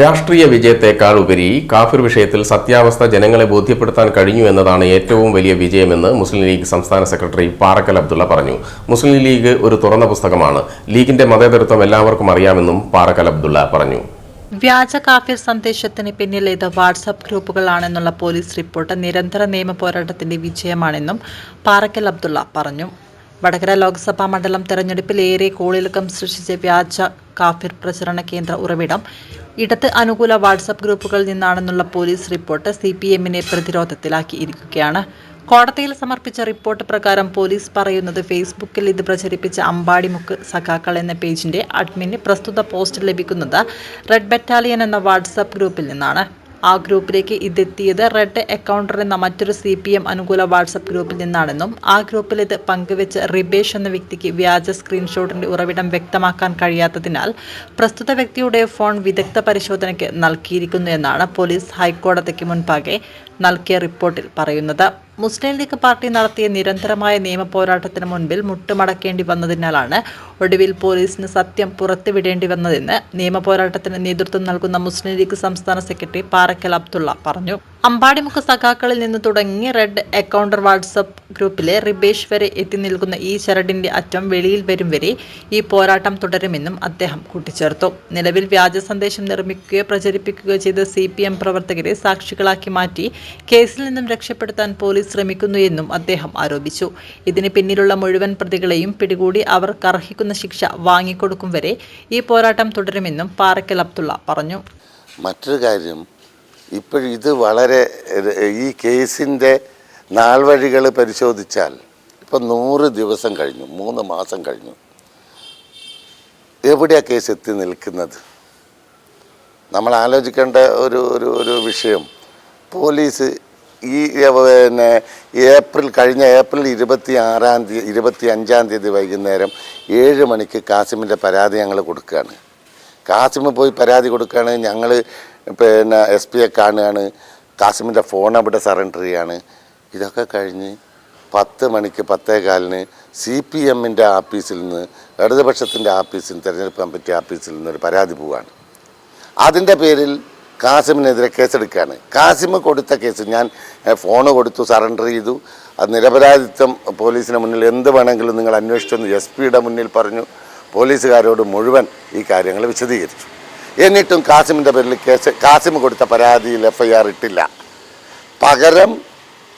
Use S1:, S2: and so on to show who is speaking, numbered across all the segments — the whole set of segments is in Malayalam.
S1: രാഷ്ട്രീയ വിജയത്തെക്കാൾ ഉപരി കാഫിർ വിഷയത്തിൽ സത്യാവസ്ഥ ജനങ്ങളെ ബോധ്യപ്പെടുത്താൻ കഴിഞ്ഞു എന്നതാണ് ഏറ്റവും വലിയ വിജയമെന്ന് മുസ്ലിം ലീഗ് സംസ്ഥാന സെക്രട്ടറി പാറക്കൽ അബ്ദുള്ള പറഞ്ഞു. മുസ്ലിം ലീഗ് ഒരു തുറന്ന പുസ്തകമാണ്. ലീഗിന്റെ മതേതരത്വം എല്ലാവർക്കും അറിയാമെന്നും പാറക്കൽ അബ്ദുള്ള പറഞ്ഞു.
S2: വ്യാജ കാഫിർ സന്ദേശത്തിന് പിന്നിൽ ഇത് വാട്സാപ്പ് ഗ്രൂപ്പുകളാണെന്നുള്ള പോലീസ് റിപ്പോർട്ട് നിരന്തര നിയമ പോരാട്ടത്തിന്റെ വിജയമാണെന്നും പാറക്കൽ അബ്ദുള്ള പറഞ്ഞു. വടകര ലോക്സഭാ മണ്ഡലം തെരഞ്ഞെടുപ്പിൽ ഏറെ കോളിളക്കം സൃഷ്ടിച്ച വ്യാജ കാഫിർ പ്രചരണ കേന്ദ്ര ഉറവിടം ഇടത് അനുകൂല വാട്സപ്പ് ഗ്രൂപ്പുകളിൽ നിന്നാണെന്നുള്ള പോലീസ് റിപ്പോർട്ട് സി പി എമ്മിനെ പ്രതിരോധത്തിലാക്കിയിരിക്കുകയാണ്. കോടതിയിൽ സമർപ്പിച്ച റിപ്പോർട്ട് പ്രകാരം പോലീസ് പറയുന്നത് ഫേസ്ബുക്കിൽ ഇത് പ്രചരിപ്പിച്ച അമ്പാടിമുക്ക് സഖാക്കൾ എന്ന പേജിന്റെ അഡ്മിന് പ്രസ്തുത പോസ്റ്റ് ലഭിക്കുന്നത് റെഡ് ബറ്റാലിയൻ എന്ന വാട്സാപ്പ് ഗ്രൂപ്പിൽ നിന്നാണ്. ആ ഗ്രൂപ്പിലേക്ക് ഇതെത്തിയത് റെഡ് അക്കൗണ്ടർ എന്ന മറ്റൊരു സി പി എം അനുകൂല വാട്സപ്പ് ഗ്രൂപ്പിൽ നിന്നാണെന്നും ആ ഗ്രൂപ്പിൽ ഇത് പങ്കുവെച്ച റിബേഷ് എന്ന വ്യക്തിക്ക് വ്യാജ സ്ക്രീൻഷോട്ടിന്റെ ഉറവിടം വ്യക്തമാക്കാൻ കഴിയാത്തതിനാൽ പ്രസ്തുത വ്യക്തിയുടെ ഫോൺ വിദഗ്ധ പരിശോധനയ്ക്ക് നൽകിയിരിക്കുന്നു എന്നാണ് പോലീസ് ഹൈക്കോടതിക്ക് മുൻപാകെ നൽകിയ റിപ്പോർട്ടിൽ പറയുന്നത്. മുസ്ലിം ലീഗ് പാർട്ടി നടത്തിയ നിരന്തരമായ നിയമ പോരാട്ടത്തിന് മുൻപിൽ മുട്ടുമടക്കേണ്ടി വന്നതിനാലാണ് ഒടുവിൽ പോലീസിന് സത്യം പുറത്തുവിടേണ്ടി വന്നതെന്ന് നിയമ പോരാട്ടത്തിന് നേതൃത്വം നൽകുന്ന മുസ്ലിം ലീഗ് സംസ്ഥാന സെക്രട്ടറി പാറക്കൽ അബ്ദുള്ള പറഞ്ഞു. അമ്പാടിമുഖ സഖാക്കളിൽ നിന്ന് തുടങ്ങി റെഡ് അക്കൗണ്ടർ വാട്സപ്പ് ഗ്രൂപ്പിലെ റിബേഷ് വരെ എത്തി നിൽക്കുന്ന ഈ ചരടിന്റെ അറ്റം വെളിയിൽ വരും വരെ ഈ പോരാട്ടം തുടരുമെന്നും അദ്ദേഹം കൂട്ടിച്ചേർത്തു. നിലവിൽ വ്യാജ സന്ദേശം നിർമ്മിക്കുകയോ പ്രചരിപ്പിക്കുകയോ ചെയ്ത സി പി എം പ്രവർത്തകരെ സാക്ഷികളാക്കി മാറ്റി കേസിൽ നിന്നും രക്ഷപ്പെടുത്താൻ പോലീസ് ശ്രമിക്കുന്നു എന്നും അദ്ദേഹം ആരോപിച്ചു. ഇതിന് പിന്നിലുള്ള മുഴുവൻ പ്രതികളെയും പിടികൂടി അവർക്ക് അർഹിക്കുന്ന ശിക്ഷ വാങ്ങിക്കൊടുക്കും വരെ ഈ പോരാട്ടം തുടരുമെന്നും പാറക്കൽ അബ്ദുള്ള പറഞ്ഞു.
S3: മറ്റൊരു കാര്യം ഇപ്പോഴും ഇത് വളരെ ഈ കേസിന്റെ നാൾവഴികൾ പരിശോധിച്ചാൽ ഇപ്പം നൂറ് ദിവസം കഴിഞ്ഞു മൂന്ന് മാസം കഴിഞ്ഞു. എവിടെയാ കേസ് എത്തി നിൽക്കുന്നത്? നമ്മൾ ആലോചിക്കേണ്ട ഒരു ഒരു ഒരു വിഷയം. പോലീസ് ഈ പിന്നെ ഏപ്രിൽ കഴിഞ്ഞ ഏപ്രിൽ ഇരുപത്തി ആറാം തീയതി ഇരുപത്തി അഞ്ചാം തീയതി വൈകുന്നേരം ഏഴ് മണിക്ക് കാസിമിന്റെ പരാതി ഞങ്ങൾ കൊടുക്കുകയാണ്. കാസിമ് പോയി പരാതി കൊടുക്കുകയാണ് ഞങ്ങൾ പിന്നെ എസ് പിയെ കാണുകയാണ്. കാസിമിന്റെ ഫോൺ അവിടെ സറണ്ടർ ചെയ്യാണ്. ഇതൊക്കെ കഴിഞ്ഞ് പത്ത് മണിക്ക് പത്തേ കാലിന് സി പി എമ്മിന്റെ ആഫീസിൽ നിന്ന് ഇടതുപക്ഷത്തിന്റെ ആഫീസിൽ തിരഞ്ഞെടുപ്പ് കമ്മിറ്റി ആഫീസിൽ നിന്നൊരു പരാതി പോവുകയാണ്. അതിന്റെ പേരിൽ കാസിമിനെതിരെ കേസെടുക്കുകയാണ്. കാസിം കൊടുത്ത കേസ് ഞാൻ ഫോൺ കൊടുത്തു സറണ്ടർ ചെയ്തു. അത് നിരപരാധിത്വം പോലീസിന് മുന്നിൽ എന്ത് വേണമെങ്കിലും നിങ്ങൾ അന്വേഷിച്ചെന്ന് എസ് പിയുടെ മുന്നിൽ പറഞ്ഞു. പോലീസുകാരോട് മുഴുവൻ ഈ കാര്യങ്ങൾ വിശദീകരിച്ചു. എന്നിട്ടും കാസിമിന്റെ പേരിൽ കേസ് കാസിം കൊടുത്ത പരാതിയിൽ എഫ് ഐ ആർ ഇട്ടില്ല. പകരം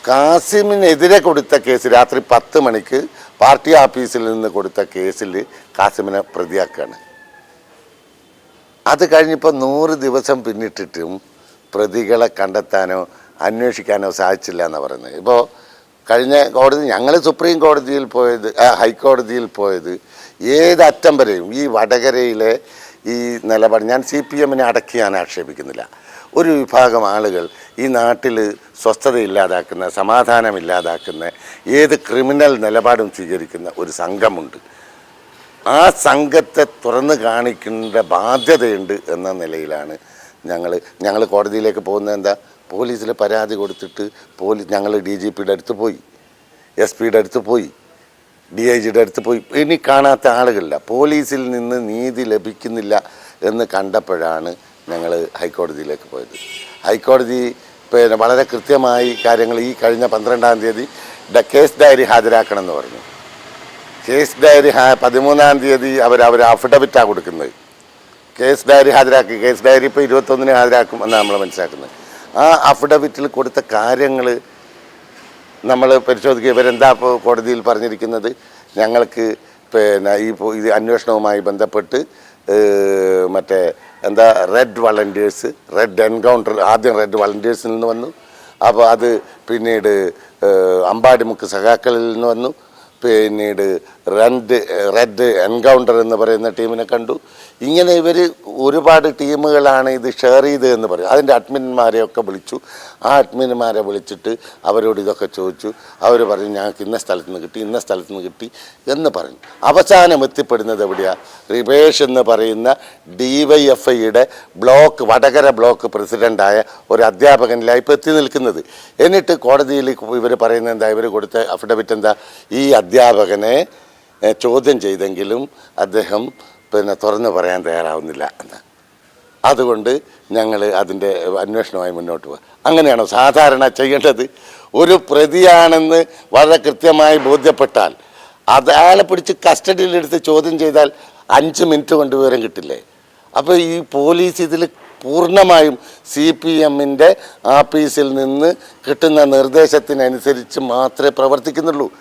S3: കാസിമിനെതിരെ കൊടുത്ത കേസ് രാത്രി പത്ത് മണിക്ക് പാർട്ടി ഓഫീസിൽ നിന്ന് കൊടുത്ത കേസിൽ കാസിമിനെ പ്രതിയാക്കുകയാണ് അത് കഴിഞ്ഞിപ്പോൾ നൂറ് ദിവസം പിന്നിട്ടിട്ടും പ്രതികളെ കണ്ടെത്താനോ അന്വേഷിക്കാനോ സാധിച്ചില്ല എന്നാണ് പറയുന്നത്. ഇപ്പോൾ കഴിഞ്ഞ കോടതി ഞങ്ങൾ സുപ്രീം കോടതിയിൽ പോയത് ഹൈക്കോടതിയിൽ പോയത് ഏത് അറ്റം വരെയും ഈ വടകരയിലെ ഈ നിലപാട്. ഞാൻ സി പി എമ്മിനെ അടക്കി ഞാൻ ആക്ഷേപിക്കുന്നില്ല. ഒരു വിഭാഗം ആളുകൾ ഈ നാട്ടിൽ സ്വസ്ഥത ഇല്ലാതാക്കുന്ന സമാധാനം ഇല്ലാതാക്കുന്ന ഏത് ക്രിമിനൽ നിലപാടും സ്വീകരിക്കുന്ന ഒരു സംഘമുണ്ട്. ആ സംഘത്തെ തുറന്നു കാണിക്കേണ്ട ബാധ്യതയുണ്ട് എന്ന നിലയിലാണ് ഞങ്ങൾ ഞങ്ങൾ കോടതിയിലേക്ക് പോകുന്നത് എന്താ? പോലീസിൽ പരാതി കൊടുത്തിട്ട് പോലീസ് ഞങ്ങൾ ഡി ജി പിയുടെ അടുത്ത് പോയി. എസ് പിയുടെ അടുത്ത് പോയി. ഡി ഐ ജിയുടെ അടുത്ത് പോയി. ഇനി കാണാത്ത ആളുകളില്ല. പോലീസിൽ നിന്ന് നീതി ലഭിക്കുന്നില്ല എന്ന് കണ്ടപ്പോഴാണ് ഞങ്ങൾ ഹൈക്കോടതിയിലേക്ക് പോയത്. ഹൈക്കോടതി പിന്നെ വളരെ കൃത്യമായി കാര്യങ്ങൾ ഈ കഴിഞ്ഞ പന്ത്രണ്ടാം തീയതി കേസ് ഡയറി ഹാജരാക്കണം എന്ന് പറഞ്ഞു. കേസ് ഡയറി പതിമൂന്നാം തീയതി അവർ അവർ അഫിഡവിറ്റാണ് കൊടുക്കുന്നത്. കേസ് ഡയറി ഹാജരാക്കി. കേസ് ഡയറി ഇപ്പോൾ ഇരുപത്തൊന്നിന് ഹാജരാക്കും എന്നാണ് നമ്മൾ മനസ്സിലാക്കുന്നത്. ആ അഫിഡവിറ്റിൽ കൊടുത്ത കാര്യങ്ങൾ നമ്മൾ പരിശോധിക്കുക. ഇവരെന്താ ഇപ്പോൾ കോടതിയിൽ പറഞ്ഞിരിക്കുന്നത്? ഞങ്ങൾക്ക് പിന്നെ ഈ ഇത് അന്വേഷണവുമായി ബന്ധപ്പെട്ട് മറ്റേ എന്താ റെഡ് വളണ്ടിയേഴ്സ് റെഡ് എൻകൗണ്ടർ ആദ്യം റെഡ് വളണ്ടിയേഴ്സിൽ നിന്ന് വന്നു. അപ്പോൾ അത് പിന്നീട് അമ്പാടിമുക്ക് സഖാക്കളിൽ നിന്ന് വന്നു. പിന്നീട് റെഡ് റെഡ് എൻകൗണ്ടർ എന്ന് പറയുന്ന ടീമിനെ കണ്ടു. ഇങ്ങനെ ഇവർ ഒരുപാട് ടീമുകളാണ് ഇത് ഷെയർ ചെയ്ത് എന്ന് പറയും. അതിന്റെ അഡ്മിൻമാരെയൊക്കെ വിളിച്ചു. ആ അഡ്മിൻമാരെ വിളിച്ചിട്ട് അവരോട് ഇതൊക്കെ ചോദിച്ചു. അവർ പറഞ്ഞു ഞങ്ങൾക്ക് ഇന്ന സ്ഥലത്ത് നിന്ന് കിട്ടി ഇന്ന സ്ഥലത്ത് നിന്ന് കിട്ടി എന്ന് പറഞ്ഞു. അവസാനം എത്തിപ്പെടുന്നത് എവിടെയാണ് റിബേഷ് എന്ന് പറയുന്ന ഡി വൈ എഫ് ഐയുടെ ബ്ലോക്ക് വടകര ബ്ലോക്ക് പ്രസിഡന്റായ ഒരു അധ്യാപകനിലാണ് ഇപ്പോൾ എത്തി നിൽക്കുന്നത്. എന്നിട്ട് കോടതിയിൽ ഇവർ പറയുന്നത് എന്താ? ഇവർ കൊടുത്ത അഫിഡവിറ്റ് എന്താ? ഈ അധ്യാപകനെ ചോദ്യം ചെയ്തെങ്കിലും അദ്ദേഹം പിന്നെ തുറന്നു പറയാൻ തയ്യാറാവുന്നില്ല. എന്ന് അതുകൊണ്ട് ഞങ്ങൾ അതിന്റെ അന്വേഷണവുമായി മുന്നോട്ട് പോകുക അങ്ങനെയാണോ സാധാരണ ചെയ്യേണ്ടത്? ഒരു പ്രതിയാണെന്ന് വളരെ കൃത്യമായി ബോധ്യപ്പെട്ടാൽ അത് അയാളെ പിടിച്ച് കസ്റ്റഡിയിലെടുത്ത് ചോദ്യം ചെയ്താൽ അഞ്ച് മിനിറ്റ് കൊണ്ട് വിവരം കിട്ടില്ലേ? അപ്പോൾ ഈ പോലീസ് ഇതിൽ പൂർണമായും സി പി എമ്മിന്റെ ആഫീസിൽ നിന്ന് കിട്ടുന്ന നിർദ്ദേശത്തിനനുസരിച്ച് മാത്രമേ പ്രവർത്തിക്കുന്നുള്ളൂ.